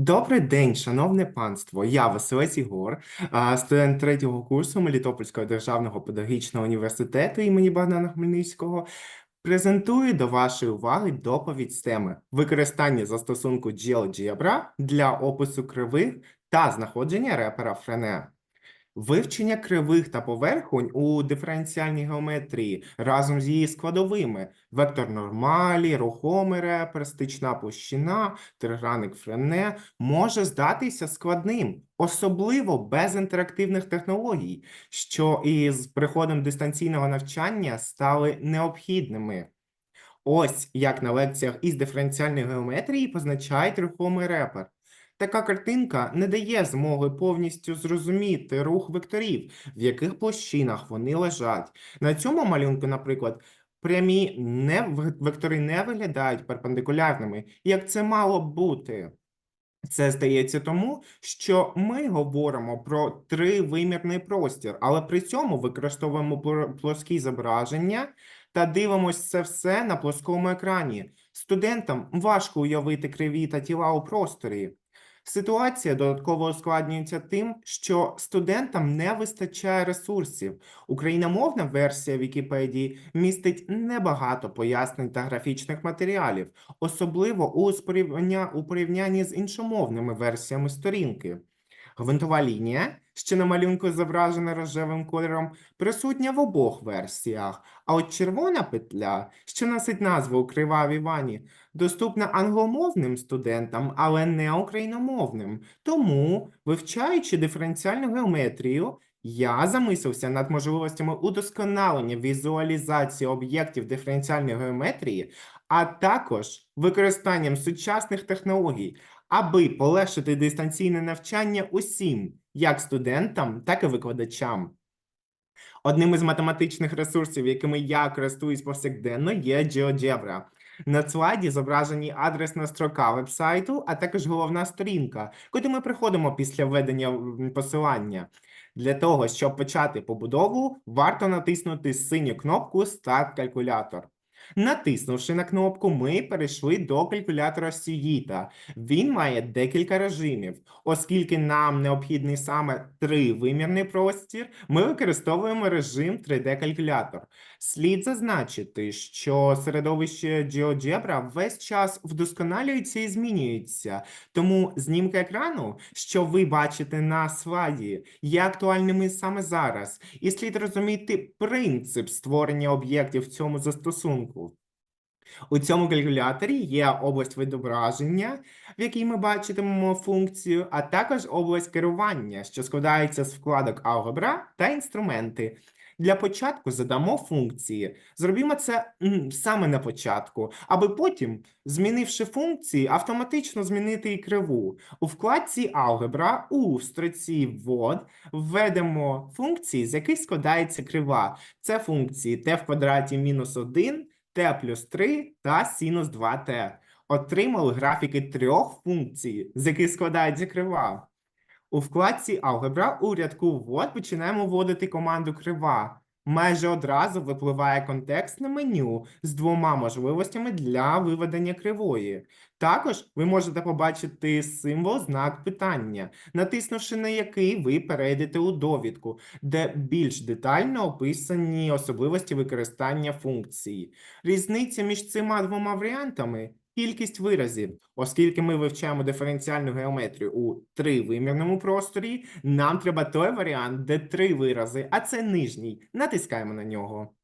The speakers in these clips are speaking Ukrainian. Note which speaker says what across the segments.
Speaker 1: Добрий день, шановне панство. Я Василець Ігор, студент третього курсу Мелітопольського державного педагогічного університету імені Богдана Хмельницького. Презентую до вашої уваги доповідь з теми використання застосунку GeoGebra для опису кривих та знаходження репера Френе. Вивчення кривих та поверхонь у диференціальній геометрії разом з її складовими вектор нормалі, рухомий репер, стична площина, триграник Френе може здатися складним, особливо без інтерактивних технологій, що із приходом дистанційного навчання стали необхідними. Ось як на лекціях із диференціальної геометрії позначають рухомий репер. Така картинка не дає змоги повністю зрозуміти рух векторів, в яких площинах вони лежать. На цьому малюнку, наприклад, прямі не, вектори не виглядають перпендикулярними, як це мало бути. Це здається тому, що ми говоримо про тривимірний простір, але при цьому використовуємо пло- плоскі зображення та дивимося це все на плоскому екрані. Студентам важко уявити криві та тіла у просторі. Ситуація додатково ускладнюється тим, що студентам не вистачає ресурсів. Україномовна версія Вікіпедії містить небагато пояснень та графічних матеріалів, особливо у, порівнянні з іншомовними версіями сторінки. Гвинтова лінія, що на малюнку зображена рожевим кольором, присутня в обох версіях, а от червона петля, що носить назву Крива в Івані, доступна англомовним студентам, але не україномовним. Тому, вивчаючи диференціальну геометрію, я замислився над можливостями удосконалення візуалізації об'єктів диференціальної геометрії, а також використанням сучасних технологій, аби полегшити дистанційне навчання усім, як студентам, так і викладачам. Одним із математичних ресурсів, якими я користуюсь повсякденно, є GeoGebra. На слайді зображені адресна строка вебсайту, а також головна сторінка, куди ми приходимо після введення посилання. Для того, щоб почати побудову, варто натиснути синю кнопку Start калькулятор. Натиснувши на кнопку, ми перейшли до калькулятора Сюїта. Він має декілька режимів. Оскільки нам необхідний саме тривимірний простір, ми використовуємо режим 3D-калькулятор. Слід зазначити, що середовище GeoGebra весь час вдосконалюється і змінюється, тому знімки екрану, що ви бачите на слайді, є актуальними саме зараз, і слід розуміти принцип створення об'єктів в цьому застосунку. У цьому калькуляторі є область відображення, в якій ми бачитимемо функцію, а також область керування, що складається з вкладок алгебра та інструменти. Для початку задамо функції. Зробімо це саме на початку, аби потім, змінивши функції, автоматично змінити і криву. У вкладці алгебра у строці ввод введемо функції, з яких складається крива. Це функції t в квадраті мінус 1, t плюс 3 та синус 2t. Отримали графіки трьох функцій, з яких складається крива. У вкладці Алгебра у рядку ввод починаємо вводити команду крива. Майже одразу випливає контекстне меню з двома можливостями для виведення кривої. Також ви можете побачити символ знак питання, натиснувши на який ви перейдете у довідку, де більш детально описані особливості використання функції. Різниця між цими двома варіантами кількість виразів. Оскільки ми вивчаємо диференціальну геометрію у тривимірному просторі, нам треба той варіант, де три вирази, а це нижній. Натискаємо на нього.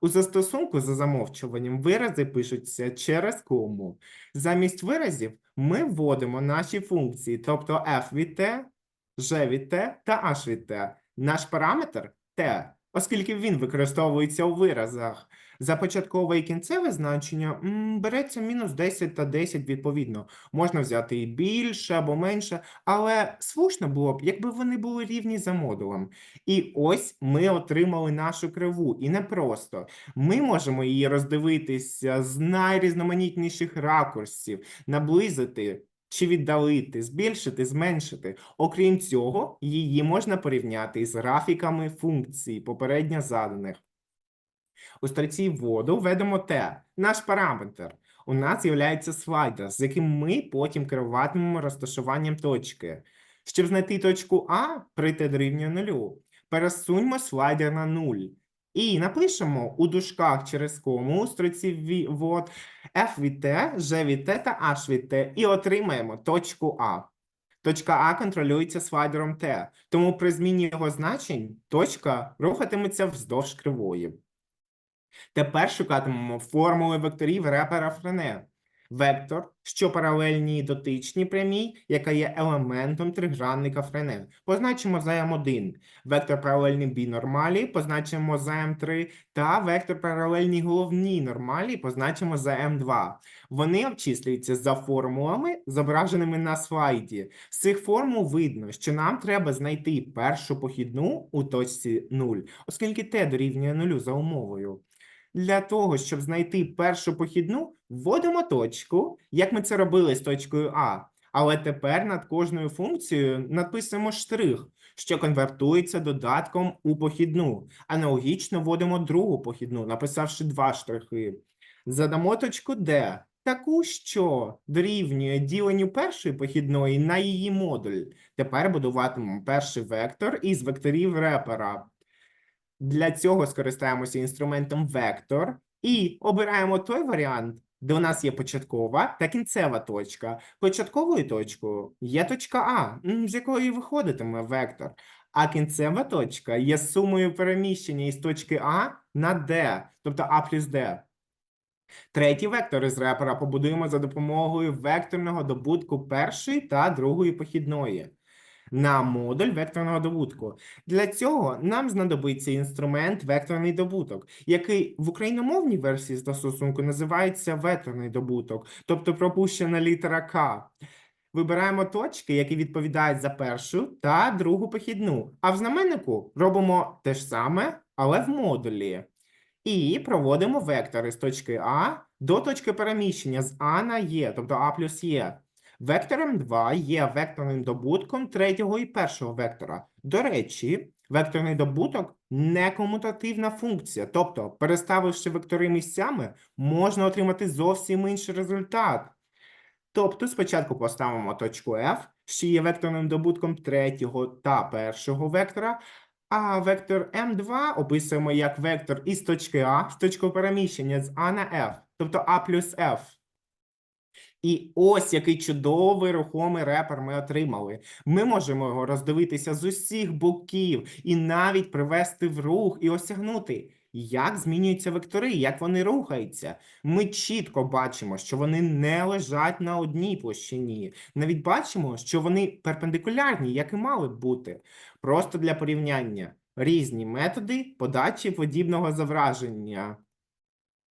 Speaker 1: У застосунку за замовчуванням вирази пишуться через кому. Замість виразів ми вводимо наші функції, тобто f від t, g від t та h від t. Наш параметр t, оскільки він використовується у виразах. За початкове і кінцеве значення береться мінус 10 та 10 відповідно. Можна взяти і більше або менше, але слушно було б, якби вони були рівні за модулем. І ось ми отримали нашу криву. І не просто. Ми можемо її роздивитися з найрізноманітніших ракурсів, наблизити. Чи віддалити, збільшити, зменшити. Окрім цього, її можна порівняти із графіками функцій, попередньо заданих. У строці вводу введемо t, наш параметр. у нас з'являється слайдер, з яким ми потім керуватимемо розташуванням точки. Щоб знайти точку А, при дорівнює нулю, пересуньмо слайдер на 0. І напишемо у дужках через кому у строці вот F від T, G від T та H від T і отримаємо точку А. Точка А контролюється слайдером T, тому при зміні його значень точка рухатиметься вздовж кривої. Тепер шукатимемо формули векторів репера Френе. Вектор, що паралельній дотичній прямій, яка є елементом тригранника Френе. Позначимо за М1. Вектор паралельний бінормалі позначимо за М3 та вектор паралельній головній нормалі позначимо за М2. Вони обчислюються за формулами, зображеними на слайді. З цих формул видно, що нам треба знайти першу похідну у точці 0, оскільки t дорівнює 0 за умовою. Для того, щоб знайти першу похідну, вводимо точку, як ми це робили з точкою А. Але тепер над кожною функцією написуємо штрих, що конвертується додатком у похідну. Аналогічно вводимо другу похідну, написавши два штрихи. Задамо точку D, таку, що дорівнює діленню першої похідної на її модуль. Тепер будуватимемо перший вектор із векторів репера. Для цього скористаємося інструментом вектор і обираємо той варіант, де у нас є початкова та кінцева точка. Початковою точкою є точка А, з якої виходитиме вектор, а кінцева точка є сумою переміщення із точки А на Д, тобто А плюс Д. Третій вектор із репера побудуємо за допомогою векторного добутку першої та другої похідної на модуль векторного добутку. Для цього нам знадобиться інструмент векторний добуток, який в україномовній версії застосунку називається векторний добуток, тобто пропущена літера К. Вибираємо точки, які відповідають за першу та другу похідну. А в знаменнику робимо те ж саме, але в модулі. І проводимо вектори з точки А до точки переміщення з А на Е, тобто А плюс Е. Вектором 2 є векторним добутком третього і першого вектора. До речі, векторний добуток некомутативна функція, тобто, переставивши вектори місцями, можна отримати зовсім інший результат. Тобто спочатку поставимо точку F, що є векторним добутком третього та першого вектора, а вектор m2 описуємо як вектор із точки А в точку переміщення з А на F, тобто А плюс F. І ось який чудовий рухомий репер ми отримали. Ми можемо його роздивитися з усіх боків і навіть привести в рух і осягнути, як змінюються вектори, як вони рухаються. Ми чітко бачимо, що вони не лежать на одній площині. Навіть бачимо, що вони перпендикулярні, як і мали б бути. Просто для порівняння різні методи подачі подібного зображення.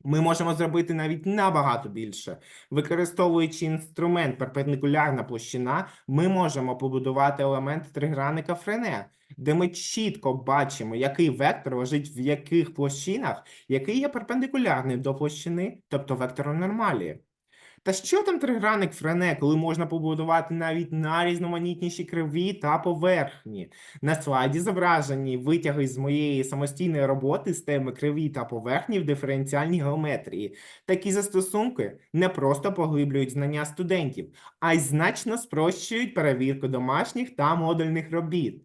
Speaker 1: Ми можемо зробити навіть набагато більше. Використовуючи інструмент перпендикулярна площина, ми можемо побудувати елемент тригранника Френе, де ми чітко бачимо, який вектор лежить в яких площинах, який є перпендикулярним до площини, тобто вектору нормалі. Та що там тригранник Френе, коли можна побудувати навіть найрізноманітніші криві та поверхні? На слайді зображені витяги з моєї самостійної роботи з теми криві та поверхні в диференціальній геометрії. Такі застосунки не просто поглиблюють знання студентів, а й значно спрощують перевірку домашніх та модульних робіт.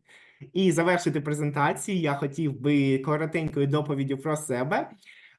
Speaker 1: І завершити презентацію я хотів би коротенькою доповіддю про себе.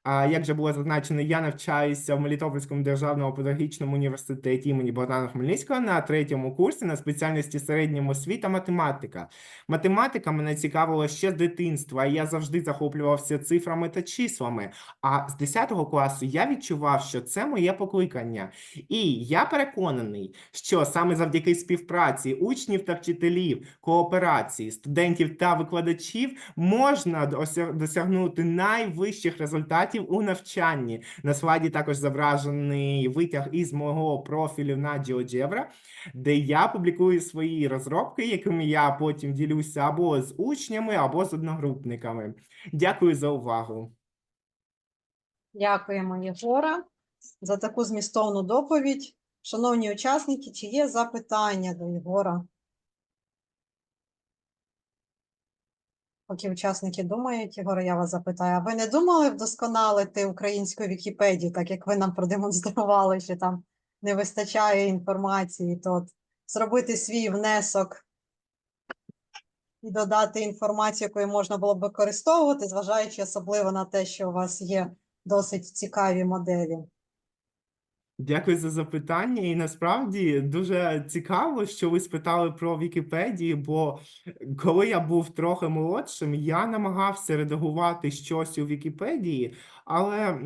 Speaker 1: А як вже було зазначено, я навчаюся в Мелітопольському державному педагогічному університеті імені Богдана Хмельницького на третьому курсі на спеціальності середньому освіта математика. Математика мене цікавила ще з дитинства, і я завжди захоплювався цифрами та числами. А з 10 класу я відчував, що це моє покликання. І я переконаний, що саме завдяки співпраці учнів та вчителів, кооперації, студентів та викладачів можна досягнути найвищих результатів у навчанні. На слайді також зображений витяг із мого профілю на GeoGebra, де я публікую свої розробки, якими я потім ділюся або з учнями, або з одногрупниками. Дякую за увагу.
Speaker 2: Дякуємо, Єгора, за таку змістовну доповідь. Шановні учасники, чи є запитання до Єгора? Поки учасники думають, Ігоре, я вас запитаю, а ви не думали вдосконалити українську Вікіпедію, так як ви нам продемонстрували, що там не вистачає інформації, то зробити свій внесок і додати інформацію, якою можна було б використовувати, зважаючи особливо на те, що у вас є досить цікаві моделі.
Speaker 1: Дякую за запитання. І насправді дуже цікаво, що ви спитали про Вікіпедію, бо коли я був трохи молодшим, я намагався редагувати щось у Вікіпедії, але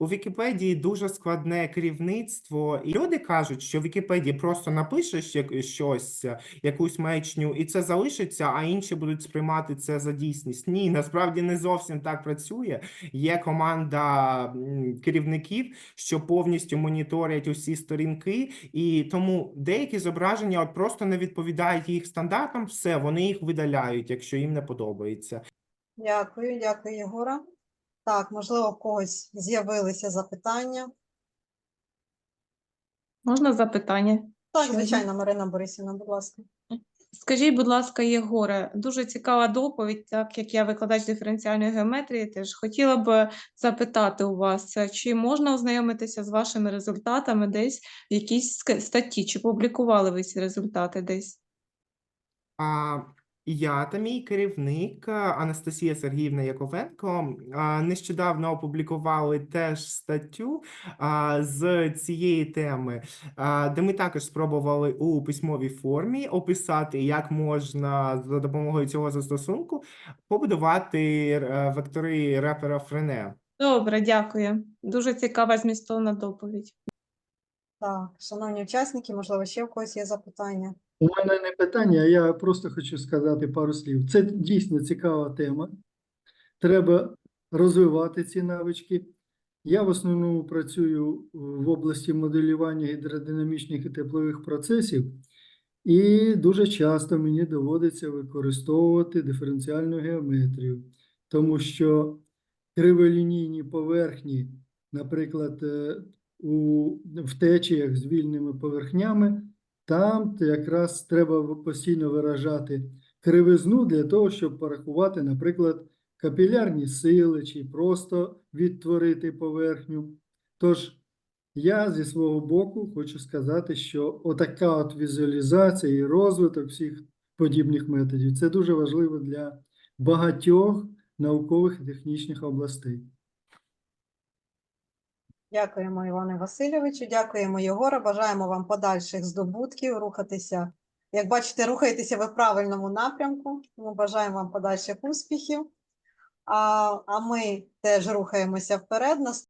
Speaker 1: у Вікіпедії дуже складне керівництво, і люди кажуть, що в Вікіпедії просто напишеш щось, е, якусь маячню, і це залишиться, а інші будуть сприймати це за дійсність. Ні, насправді не зовсім так працює. Є команда керівників, що повністю моніторять усі сторінки, і тому деякі зображення от просто не відповідають їх стандартам. Все, вони їх видаляють, якщо їм не подобається.
Speaker 2: Дякую, дякую, Єгора. Так, можливо, в когось з'явилися запитання.
Speaker 3: Можна запитання?
Speaker 2: Так, звичайно, Марина Борисівна, будь ласка.
Speaker 3: Скажіть, будь ласка, Єгоре, дуже цікава доповідь, так як я викладач диференціальної геометрії, теж хотіла б запитати у вас, чи можна ознайомитися з вашими результатами десь в якійсь статті, чи публікували ви ці результати десь?
Speaker 1: А я та мій керівник Анастасія Сергіївна Яковенко нещодавно опублікували теж статтю з цієї теми, де ми також спробували у письмовій формі описати, як можна за допомогою цього застосунку побудувати е, вектори репера Френе.
Speaker 3: Добре, дякую. Дуже цікава змістовна доповідь.
Speaker 2: Так, шановні учасники, можливо, ще в когось є запитання.
Speaker 4: У мене не питання, я просто хочу сказати пару слів. Це дійсно цікава тема. Треба розвивати ці навички. Я в основному працюю в області моделювання гідродинамічних і теплових процесів, і дуже часто мені доводиться використовувати диференціальну геометрію, тому що криволінійні поверхні, наприклад, е, у в течіях з вільними поверхнями, там якраз треба постійно виражати кривизну для того, щоб порахувати, наприклад, капілярні сили чи просто відтворити поверхню. Тож я зі свого боку хочу сказати, що отака от візуалізація і розвиток всіх подібних методів це дуже важливо для багатьох наукових і технічних областей.
Speaker 2: Дякуємо, Іване Васильовичу, дякуємо, Єгоре. Бажаємо вам подальших здобутків, рухатися. Як бачите, рухаєтеся ви в правильному напрямку. Тому бажаємо вам подальших успіхів. А, а ми теж рухаємося вперед.